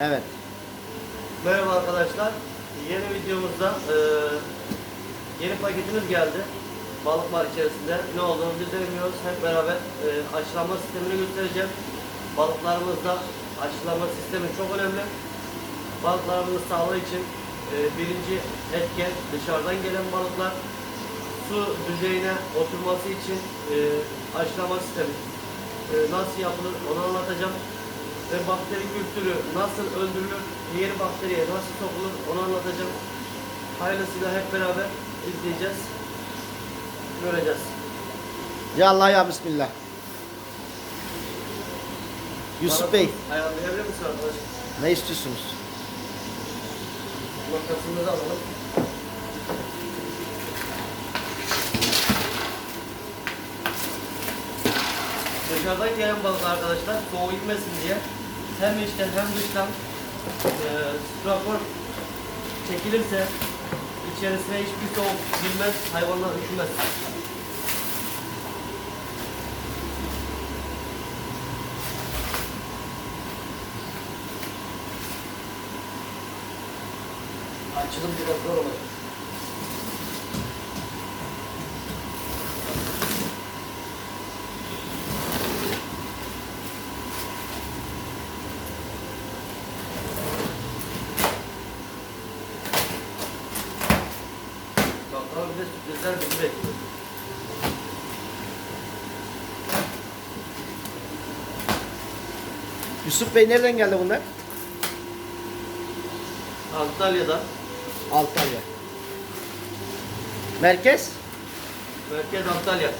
Evet. Merhaba arkadaşlar. Yeni videomuzda e, yeni paketimiz geldi. Balık var içerisinde. Ne olduğunu biz de bilmiyoruz. Hep beraber e, aşılama sistemini göstereceğim. Balıklarımızda aşılama sistemi çok önemli. Balıklarımızın sağlığı için e, birinci etken dışarıdan gelen balıklar su düzeyine oturması için e, aşılama sistemi e, nasıl yapılır onu anlatacağım. Ve bakteri kültürü nasıl öldürülür, yeni bakteriye nasıl sokulur onu anlatacağım. Hayırlısıyla hep beraber izleyeceğiz. Göreceğiz. Ya Allah ya Bismillah. Yusuf Bey Ayarlayabilir misin arkadaş? ne istiyorsunuz? Makasımızı alalım. Dışarıdan gelen balık arkadaşlar soğuğu gitmesin diye hem içten hem dıştan e, strafor çekilirse içerisine hiçbir soğuk girmez, hayvanlar üşümez. Açılım biraz zor olacak. Bakalım bir de Yusuf Bey nereden geldi bunlar? Antalya'da Antalya. Merkez? Merkez Antalya.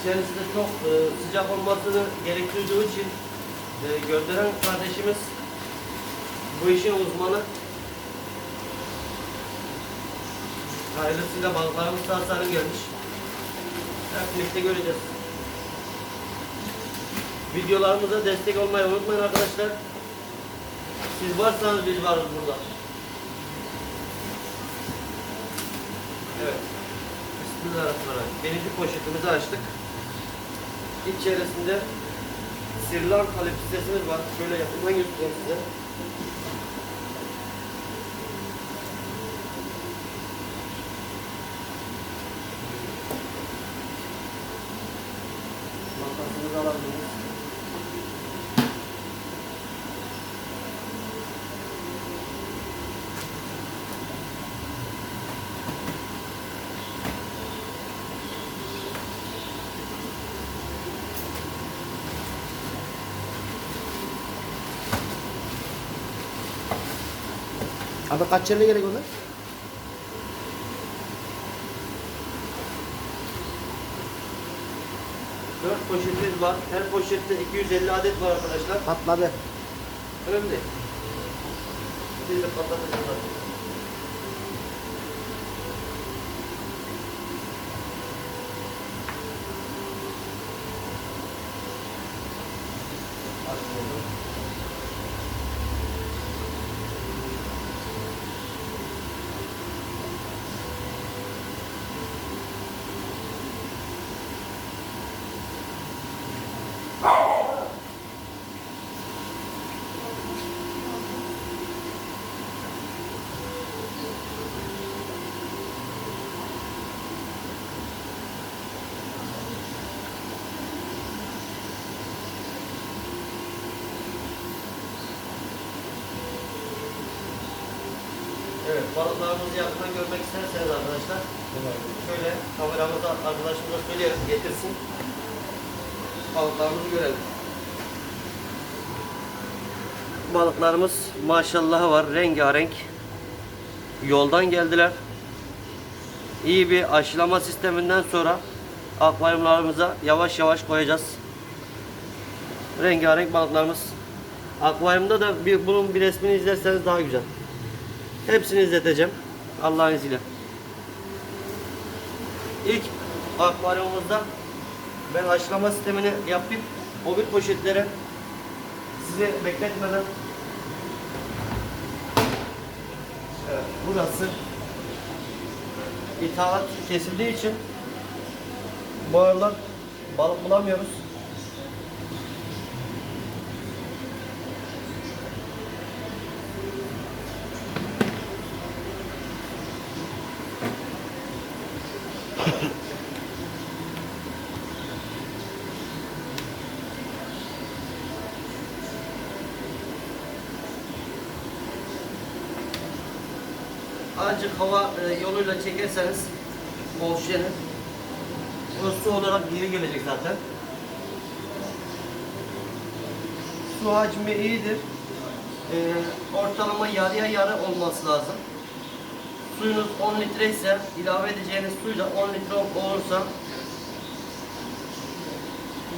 İçerisinde çok e, sıcak olmasını gerektirdiği için e, gönderen kardeşimiz bu işin uzmanı. Hayırlısıyla balıklarımız salim gelmiş. Hep birlikte göreceğiz. Videolarımıza destek olmayı unutmayın arkadaşlar. Siz varsanız biz varız burada. Evet. Bismillahirrahmanirrahim. Birinci poşetimizi açtık. İçerisinde Sri Lanka lipsitesimiz var. Şöyle yakından göstereyim size. Makasınızı alabiliriz. Abi kaç yerine gerek onlar? Dört poşetimiz var. Her poşette 250 adet var arkadaşlar. Patladı. Önemli. Biz de patlatacağız. Balıklarımızı yakından görmek isterseniz arkadaşlar, şöyle kameramızı arkadaşımıza söyleyelim, getirsin. Balıklarımızı görelim. Balıklarımız maşallah var, rengarenk. Yoldan geldiler. İyi bir aşılama sisteminden sonra akvaryumlarımıza yavaş yavaş koyacağız. Rengarenk balıklarımız. Akvaryumda da bir, bunun bir resmini izlerseniz daha güzel. Hepsini izleteceğim. Allah'ın izniyle. İlk akvaryumumuzda ben aşılama sistemini yapıp o bir poşetlere sizi bekletmeden burası ithalat kesildiği için bu aralar balık bulamıyoruz. Azıcık hava e, yoluyla çekerseniz o su olarak geri gelecek zaten. Su hacmi iyidir. E, ortalama yarıya yarı olması lazım. Suyunuz 10 litre ise ilave edeceğiniz suyla 10 litre olursa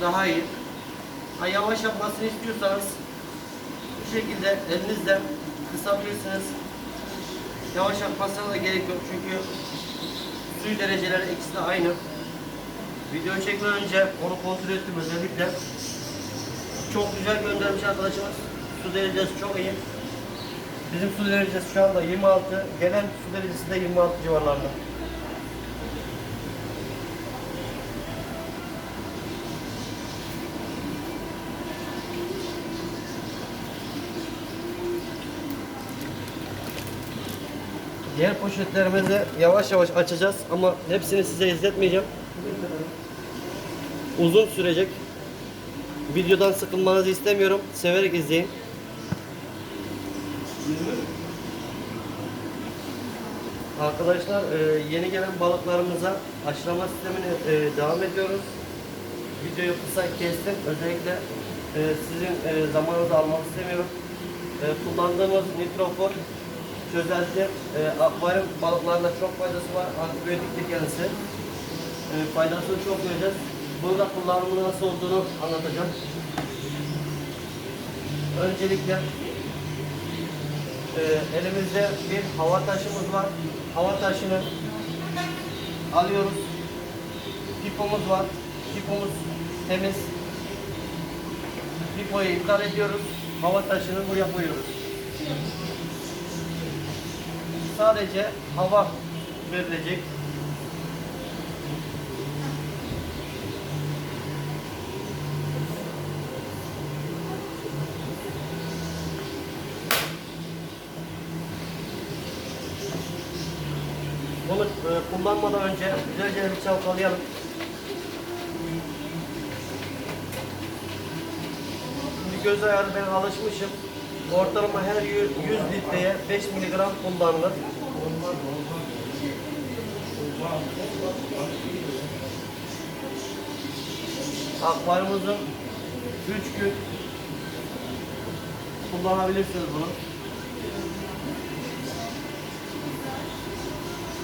daha iyi. Ha, yavaş yapmasını istiyorsanız bu şekilde elinizle kısabilirsiniz. Yavaş yapmasına da gerek yok çünkü suyu dereceleri ikisi de aynı. Video çekmeden önce onu kontrol ettim özellikle. Çok güzel göndermiş arkadaşımız. Su derecesi çok iyi. Bizim su derecesi şu anda 26. Gelen su derecesi de 26 civarlarında. Diğer poşetlerimizi yavaş yavaş açacağız ama hepsini size izletmeyeceğim. Uzun sürecek. Videodan sıkılmanızı istemiyorum. Severek izleyin. Arkadaşlar e, yeni gelen balıklarımıza aşılama sistemini e, devam ediyoruz. Videoyu kısa kestim. Özellikle e, sizin zamanınızı almak istemiyorum. Kullandığımız nitrofor çözelti e, akvaryum balıklarında çok faydası var. Antibiyotiktir kendisi. E, faydasını çok göreceğiz. Bunu da kullanımı nasıl olduğunu anlatacağım. Öncelikle e, elimizde bir hava taşımız var. Hava taşını alıyoruz. Pipomuz var. Pipomuz temiz. Pipoyu iptal ediyoruz. Hava taşını buraya koyuyoruz. Sadece hava verilecek. Bunu e, kullanmadan önce güzelce bir çalkalayalım. Şimdi göz ayarı ben alışmışım. Ortalama her 100 litreye 5 miligram kullanılır. Akvaryumumuzun 3 gün kullanabilirsiniz bunu.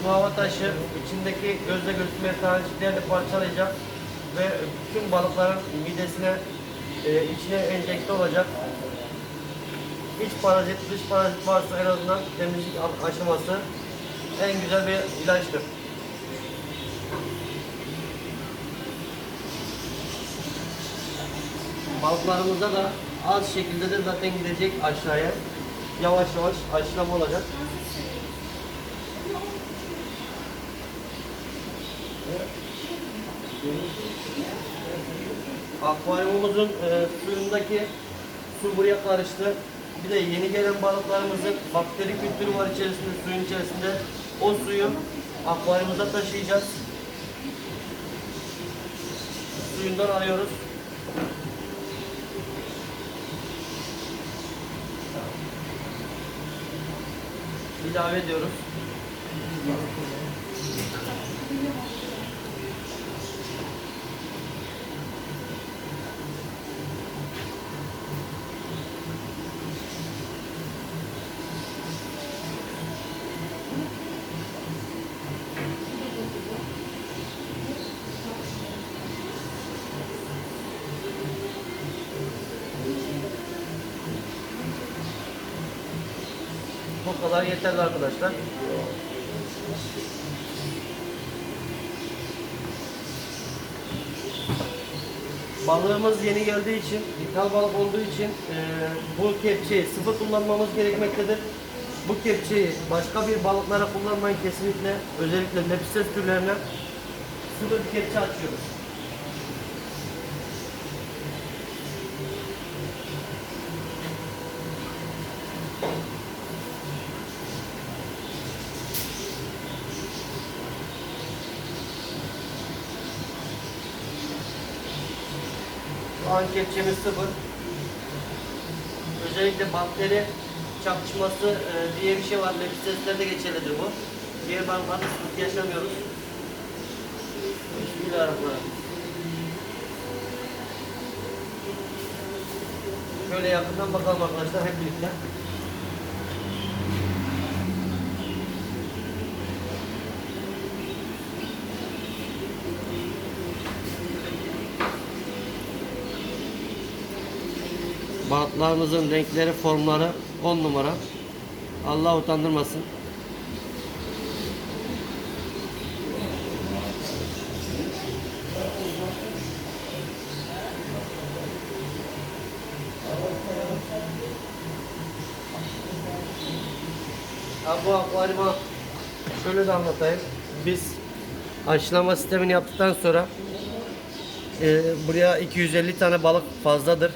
Bu hava taşı içindeki gözle gözükmeyen taneciklerini parçalayacak ve tüm balıkların midesine e, içine enjekte olacak. İç parazit, dış parazit varsa en azından temizlik aşaması en güzel bir ilaçtır. Balıklarımızda da az şekilde de zaten gidecek aşağıya. Yavaş yavaş aşılama olacak. Akvaryumumuzun e, suyundaki su buraya karıştı. Bir de yeni gelen balıklarımızın bakteri kültürü var içerisinde, suyun içerisinde. O suyu akvaryumuza taşıyacağız. Suyundan alıyoruz. İlave ediyoruz. Bu kadar yeterli arkadaşlar. Balığımız yeni geldiği için, ithal balık olduğu için e, bu kepçeyi sıfır kullanmamız gerekmektedir. Bu kepçeyi başka bir balıklara kullanmayın kesinlikle. Özellikle lepistes türlerine sıfır bir kepçe açıyoruz. Şu an kepçemiz sıfır. Özellikle bakteri çakışması e, diye bir şey var. Lepisteslerde geçerlidir bu. Diğer balıklarda sıkıntı yaşamıyoruz. Bismillahirrahmanirrahim. Şöyle yakından bakalım arkadaşlar hep birlikte. Balıklarımızın renkleri, formları 10 numara. Allah utandırmasın. Ha, bu akvaryuma şöyle de anlatayım. Biz aşılama sistemini yaptıktan sonra e, buraya 250 tane balık fazladır.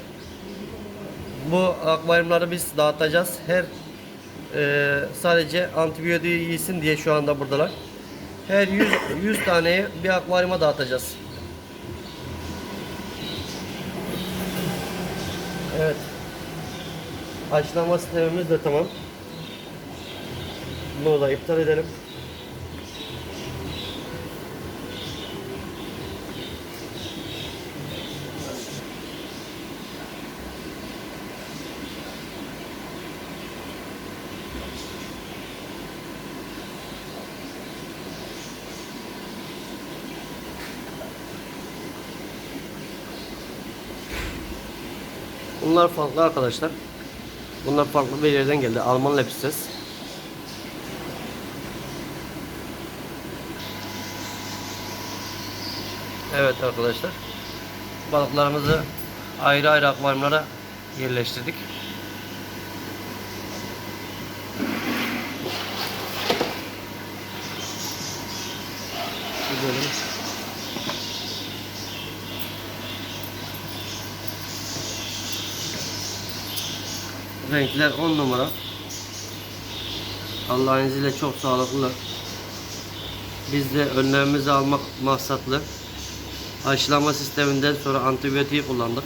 Bu akvaryumları biz dağıtacağız. Her e, sadece antibiyotiği yesin diye şu anda buradalar. Her 100, 100 taneyi bir akvaryuma dağıtacağız. Evet. Haşlama sistemimiz de tamam. Bunu da iptal edelim. Bunlar farklı arkadaşlar. Bunlar farklı bir yerden geldi. Alman lepistes. Evet arkadaşlar. Balıklarımızı ayrı ayrı akvaryumlara yerleştirdik. Gidelim. Renkler 10 numara. Allah'ın izniyle çok sağlıklı. Biz de önlemimizi almak maksatlı aşılama sisteminden sonra antibiyotiği kullandık.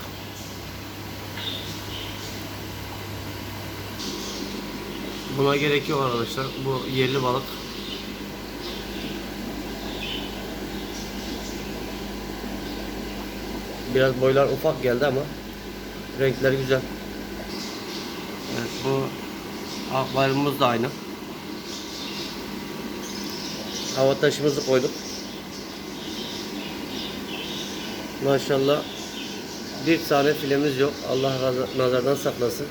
Buna gerek yok arkadaşlar. Bu yerli balık. Biraz boylar ufak geldi ama renkler güzel. Bu akvaryumumuz da aynı. Hava taşımızı koyduk. Maşallah bir tane filemiz yok. Allah nazardan saklasın.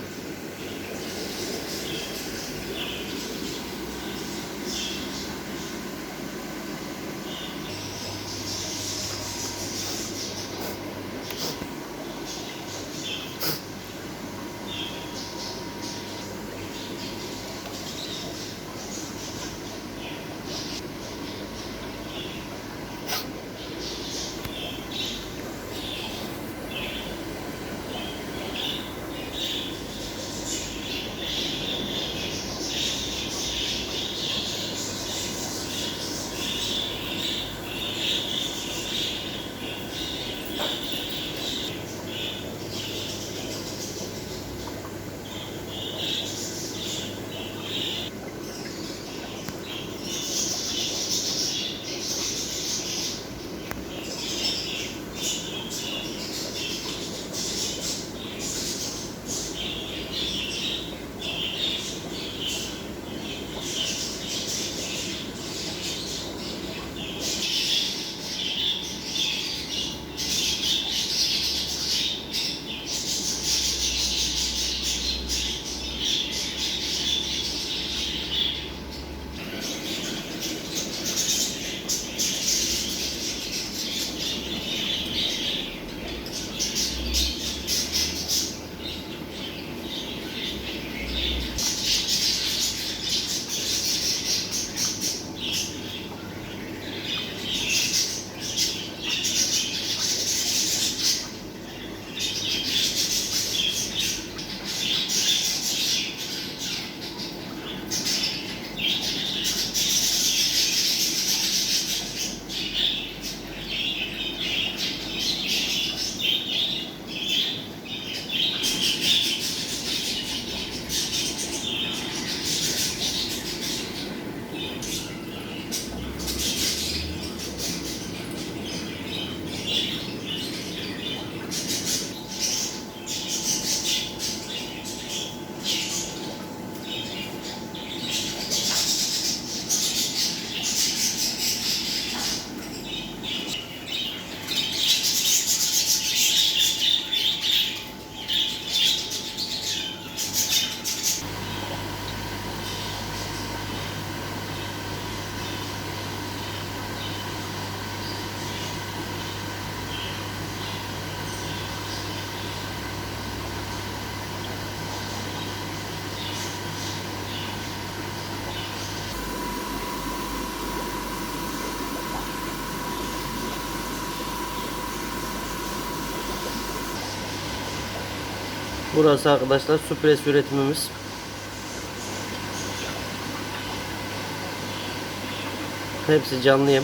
Burası arkadaşlar su pres üretimimiz. Hepsi canlı yem.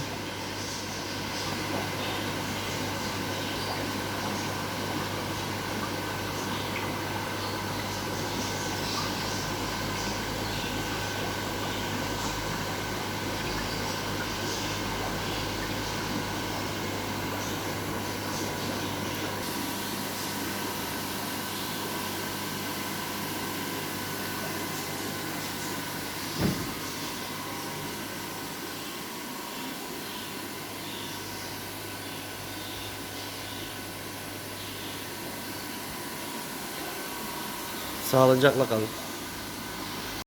Sağlıcakla kalın.